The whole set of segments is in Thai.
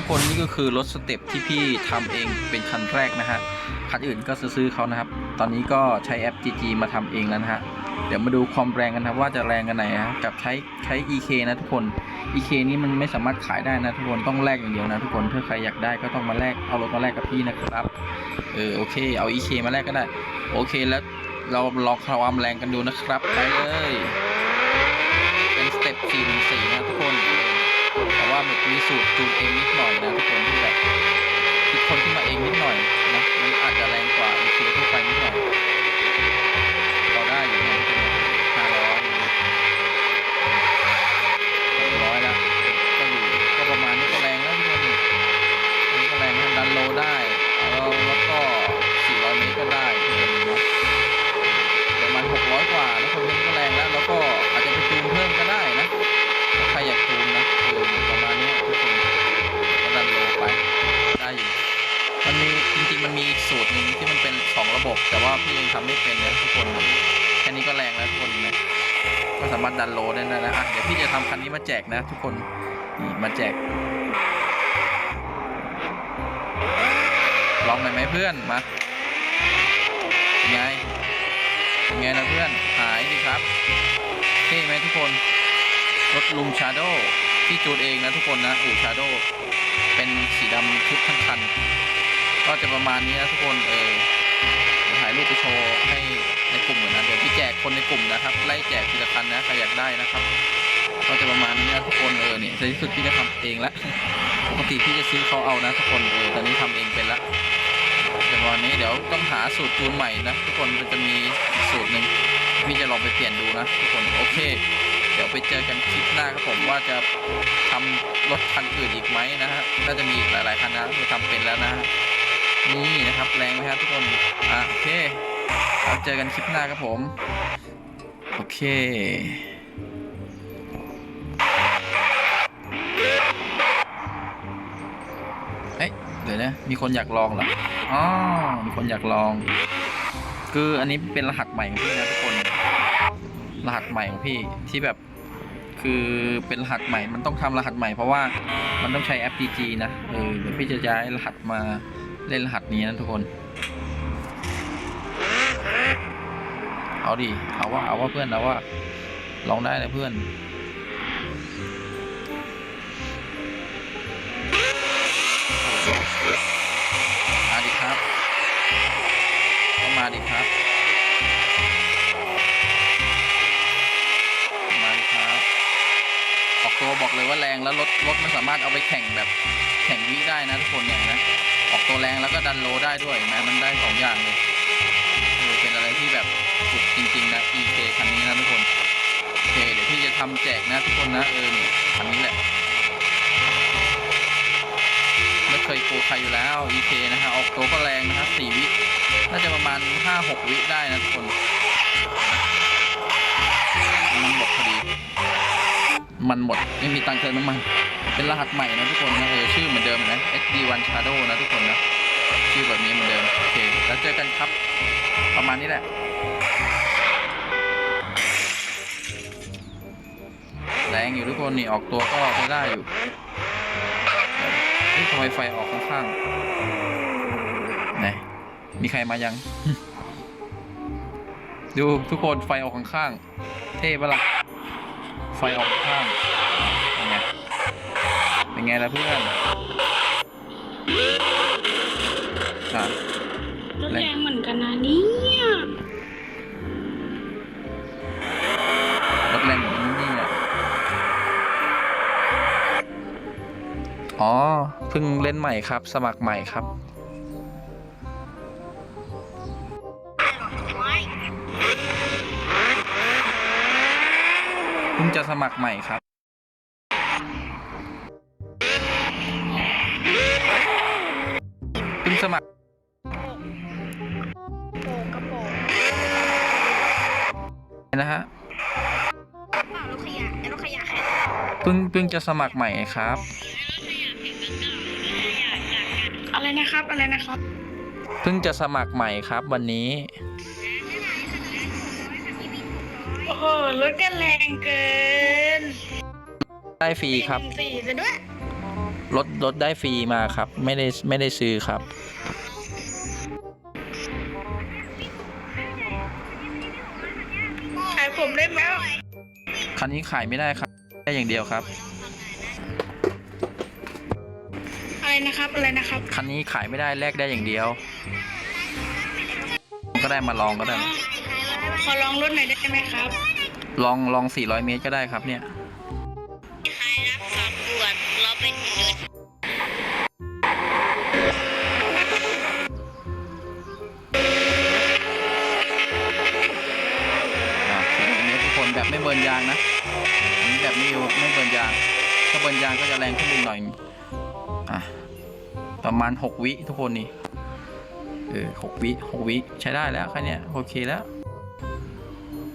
ทุกคนนี่ก็คือรถสเต็ปที่พี่ทำเองเป็นคันแรกนะฮะคันอื่นก็ซื้อเขานะครับ ตอนนี้ก็ใช้แอป GG มาทำเองแล้วนะฮะเดี๋ยวมาดูความแรงกันนะว่าจะแรงกันไหนนะกับใช้ใช้ EK นะทุกคน EK นี่มันไม่สามารถขายได้นะทุกคนต้องแลกอย่างเดียวนะทุกคนถ้าใครอยากได้ก็ต้องมาแลกเอารถมาแลกกับพี่นะครับเออโอเคเอา EK มาแลกก็ได้ โอเคแล้วเราลองความแรงกันดูนะครับไปเลย เป็นสเต็ป414นะทุกคน แบบมันมีสูตรจูนเองนิดหน่อยนะทุกคนที่แบบคิดคนขึ้นมาเองนิดหน่อยนะมันอาจจะแรง ทำไม่เป็นนะทุกคนนะแค่นี้ก็แรงแล้วทุกคนนะก็สามารถดันโลได้นะอะเดี๋ยวพี่จะทำคันนี้มาแจกนะ ทุกคนนี่มาแจกลองหน่อยไหมเพื่อนมาเป็นไงเป็นไงนะเพื่อนหายดีครับเท่ไหมทุกคนรถลุงชาโดที่จูดเองนะทุกคนนะอู่ชาโดเป็นสีดำทุกทั้งคัน ก็จะประมาณนี้นะทุกคนเออ รูปไปโชว์ให้ในกลุ่มเหมือนนะเดี๋ยวพี่แจกคนในกลุ่มนะครับ ไล่แจกทีละคันนะใครอยากได้นะครับ ก็จะประมาณนี้นะทุกคนเออเนี่ยในที่สุดพี่จะทำเองละปกติพี่จะซื้อเขาเอานะทุกคนเออตอนนี้ทำเองเป็นละเดี๋ยววันนี้เดี๋ยวต้องหาสูตรจูนใหม่นะทุกคนมันจะมีสูตรหนึ่งพี่จะลองไปเปลี่ยนดูนะทุกคนโอเค เดี๋ยวไปเจอกันคลิปหน้าครับผมว่าจะทำรถคันอื่นอีกไหมนะฮะน่าจะมีอีกหลายๆคันนะที่ทำเป็นแล้วนะฮะ นี่นะครับแรงไหมครับทุกคนอะโอเคเราเจอกันคลิปหน้าครับผม โอเคเอ๊ะเดี๋ยวนะมีคนอยากลองเหรออ๋อมีคนอยากลอง คืออันนี้เป็นรหัสใหม่ของพี่นะทุกคน รหัสใหม่ของพี่ที่แบบคือเป็นรหัสใหม่มันต้องทำรหัสใหม่เพราะว่ามันต้องใช้แอป PG นะเออเดี๋ยวพี่จะย้ายรหัสมา เล่นรหัสนี้นะทุกคน เอาดิ เอาว่า เอาว่าเพื่อนเอาว่า ลองได้นะเพื่อน มาดิครับก็มาดิครับ มาดิครับออกตัวบอกเลยว่าแรงแล้วรถรถมันสามารถเอาไปแข่งแบบแข่งวิได้นะทุกคนเนี่ยนะ ออกตัวแรงแล้วก็ดันโลได้ด้วยเห็นไหมมันได้สองอย่างเลยเออเป็นอะไรที่แบบสุดจริงๆนะ EK คันนี้นะทุกคนโอเคเดี๋ยวพี่จะทำแจกนะทุกคนนะเออเนี่ยคันนี้แหละไม่เคยโกลัวใครอยู่แล้ว EK นะฮะออกตัวก็แรงนะครับ4วิน่าจะประมาณ5-6วิได้นะทุกคนมันหมดพอดี มันหมดไม่มีตังค์เติมน้ำมัน เป็นรหัสใหม่นะทุกคนนะเออชื่อเหมือนเดิมนะ SD1 Shadow นะทุกคนนะ ชื่อแบบนี้เหมือนเดิม โอเค แล้วเจอกันครับ ประมาณนี้แหละแรงอยู่ทุกคนนี่ออกตัวก็ใช้ได้อยู่เฮ้ยทำไมไฟออกข้างๆไหนมีใครมายัง ดูทุกคนไฟออกข้างๆเท่ปะล่ะ ไฟออกข้างเป็นไงเป็นไงล่ะเพื่อนอะรถแรงเหมือนกันนะเนี่ยรถแรงแบบนี้เนี่ยอ๋อเพิ่งเล่นใหม่ครับ สมัครใหม่ครับ พิ่งจะสมัครใหม่ครับ เพิ่งสมัครโปกกระโปรงนะฮะเปล่ารถขยะรถขยะเพิ่งเพิ่งจะสมัครใหม่ครับ อะไรนะครับ อะไรนะครับ เพิ่งจะสมัครใหม่ครับวันนี้ โอ้โหรถกันแรงเกินได้ฟรีครับสี่ซะด้วยรถรถได้ฟรีมาครับ ไม่ได้ไม่ได้ซื้อครับ ขายผมได้ไหมคันนี้ขายไม่ได้ครับแค่อย่างเดียวครับ อะไรนะครับอะไรนะครับคันนี้ขายไม่ได้แลกได้อย่างเดียว ก็ได้มาลองก็ได้ขอ ลองรถหน่อยได้ไหมครับลองลอง 400 เมตรก็ได้ครับเนี่ย ใครรับสอบตรวจเราเป็นเงินอ่า400เมตรทุกคนแบบไม่เบิร์นยางนะอันนี้แบบไม่ไม่เบิร์นยาง ถ้าเบิร์นยางก็จะแรงขึ้นอีกหน่อยอะประมาณ 6 วิทุกคนนี่เออหกวิหกวิใช้ได้แล้วแค่เนี้ยโอเคแล้ว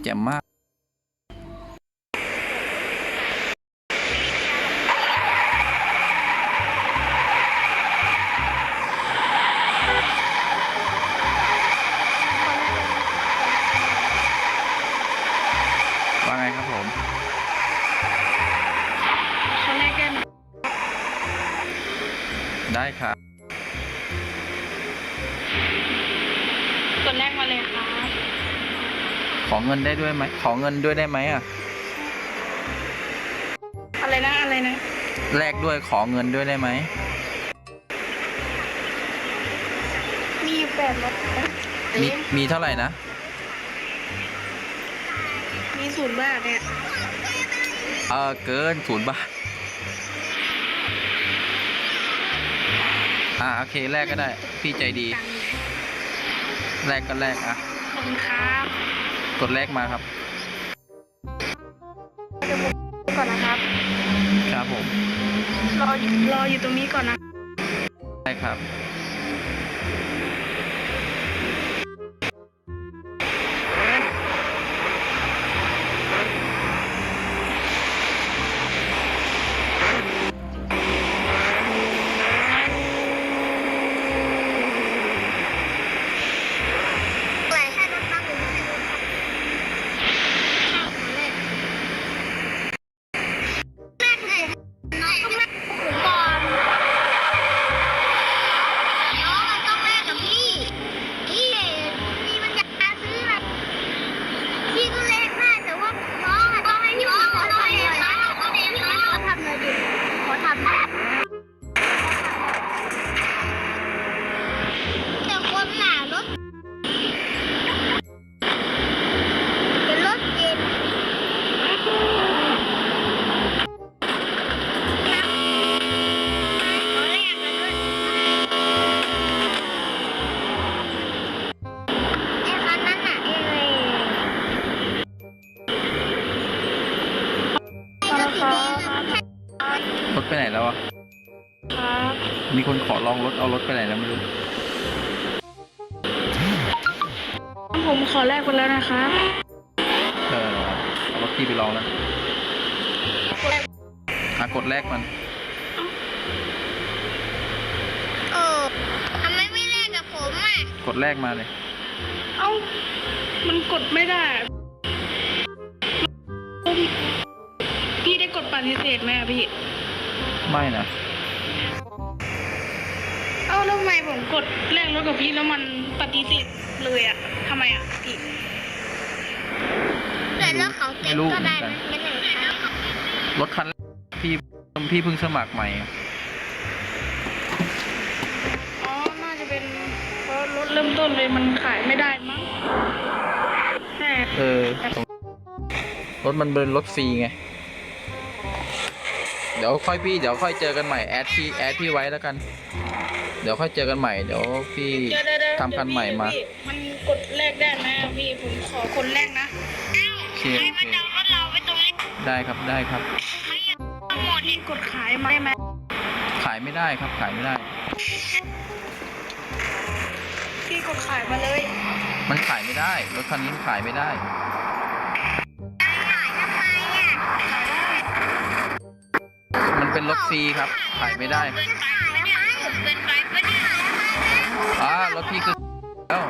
แจ่มมาก ว่าไงครับผมขอแรกได้ไหมได้ครับ กดแรกมาเลยครับ ขอเงินได้ด้วยไหม ขอเงินด้วยได้ไหมอะ อะไรนะ อะไรนะ แลกด้วยขอเงินด้วยได้ไหม มีอยู่แปดร้อยมี มีเท่าไหร่นะ มีศูนย์บาทเนี่ย เออเกินศูนย์บาท อ่าโอเคแลกก็ได้ พี่ใจดี ตังค์อยู่แลกก็แลกอะ ขอบคุณครับ กดแลกมาครับเดี๋ยวผมก่อนนะครับครับผม รอรออยู่ตรงนี้ก่อนนะ ได้ครับ ไปไหนแล้วอะครับมีคนขอลองรถเอารถไปไหนแล้วไม่รู้ ผมขอแรกไปแล้วนะครับเออเอารถพี่ไปลองแล้วอะกดแลกมัน เออทำไมไม่แลกกับผมอะกดแลกมาเลย เอ้า มันกดไม่ได้ พี่ได้กดปฏิเสธไหมอะพี่ ไม่นะเอ้าแล้วทำไมผมกดแลกรถกับพี่แล้วมันปฏิเสธเลยอะทำไมอะพี่แต่แล้วเขาเต็มก็ได้นะไม่ได้ครับรถคันแรกพี่พี่เพิ่งสมัครใหม่อะอ๋อ น่าจะเป็นเพราะรถเริ่มต้นเลยมันขายไม่ได้มั้งใช่เออ รถมันเป็นรถฟรีไงเดี๋ยวค่อยพี่เดี๋ยวค่อยเจอกันใหม่แอดพี่แอดพี่ไว้แล้วกัน เดี๋ยวค่อยเจอกันใหม่เดี๋ยวพี่เดี๋ยวเดี๋ยวเดี๋ยวทำคันใหม่มา พี่มันกดแลกได้ไหมอะพี่ผมขอคนแรกนะโอเคใครโอมาเคจองรถเราไว้ตรงนี้ได้ครับได้ครับใครอยากทั้งหมดพี่กดขายมาได้ไหมขายไม่ได้ครับขายไม่ได้ พี่กดขายมาเลย มันขายไม่ได้รถคันนี้มันขายไม่ได้ มันเป็นรถฟรีครับขายไม่ได้ไปปะเนี่ยเกินไปปะเนี่ยอ่ารถพี่คือแล้ว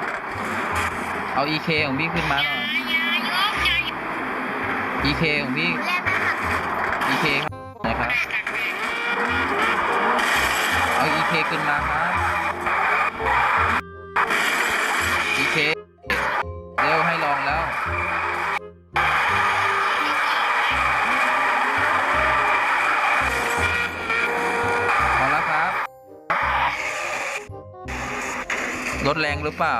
เอา EK ของพี่ขึ้นมาหน่อยอย่ายกอย่ายก EK ของพี่แลกนะครับ EK ครับนะคขึ้นมาครับ รถแรงหรือเปล่า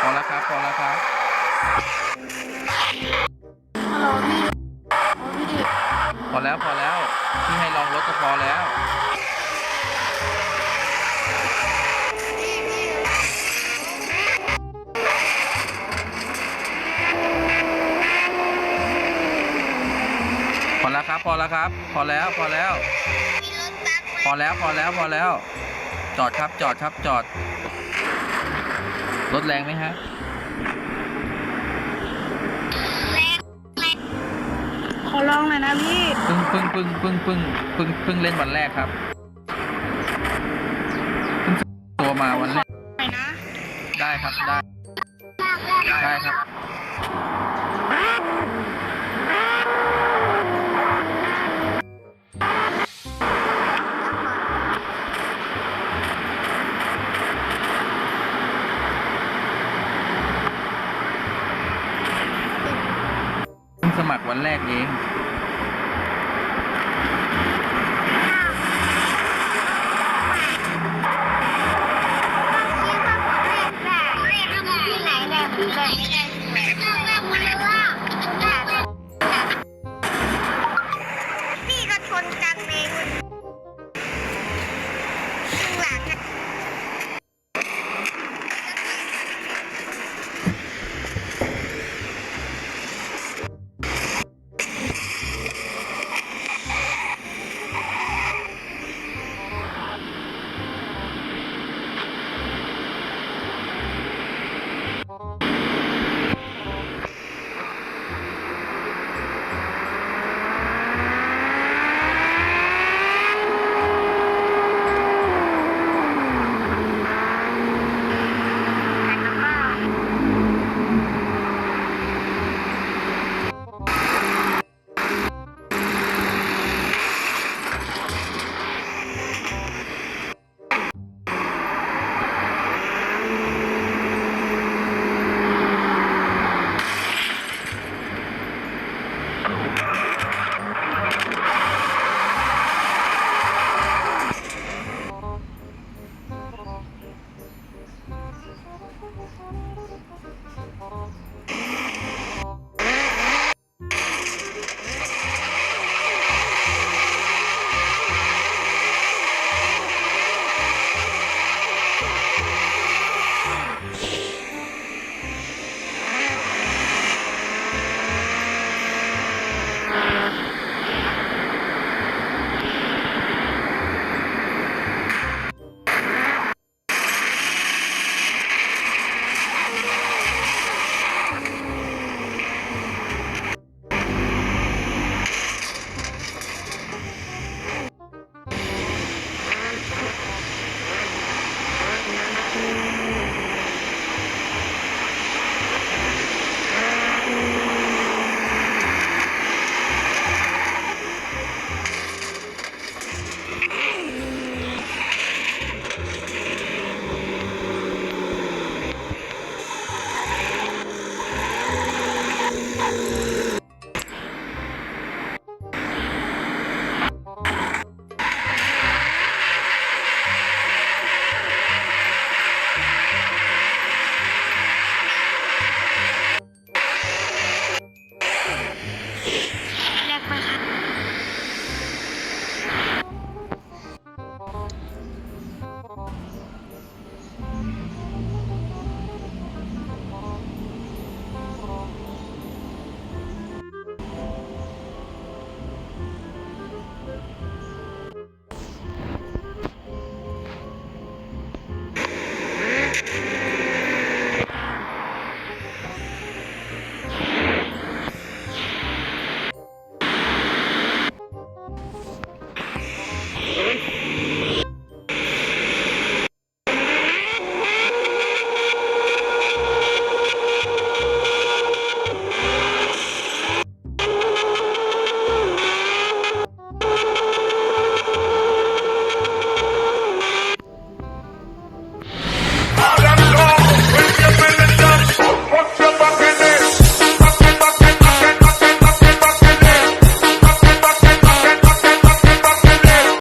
พอแล้วครับ พอแล้วครับพอแล้วพอแล้วพี่ให้ลองรถก็พอแล้วพอแล้วครับ พอแล้วครับ พอแล้ว พอแล้ว พอแล้วพอแล้วพอแล้ว จอดครับจอดครับจอดรถแรงไหมฮะแรงแรงขอลองหน่อยนะพี่เพึ่งเพึ่งเพึ่งเพึ่งเพึ่งเพึ่งเพึ่งเล่นวันแรกครับเพิ่งตัวมาวันแรกหน่อยนะ ได้ครับได้ มัครวันแรกเอง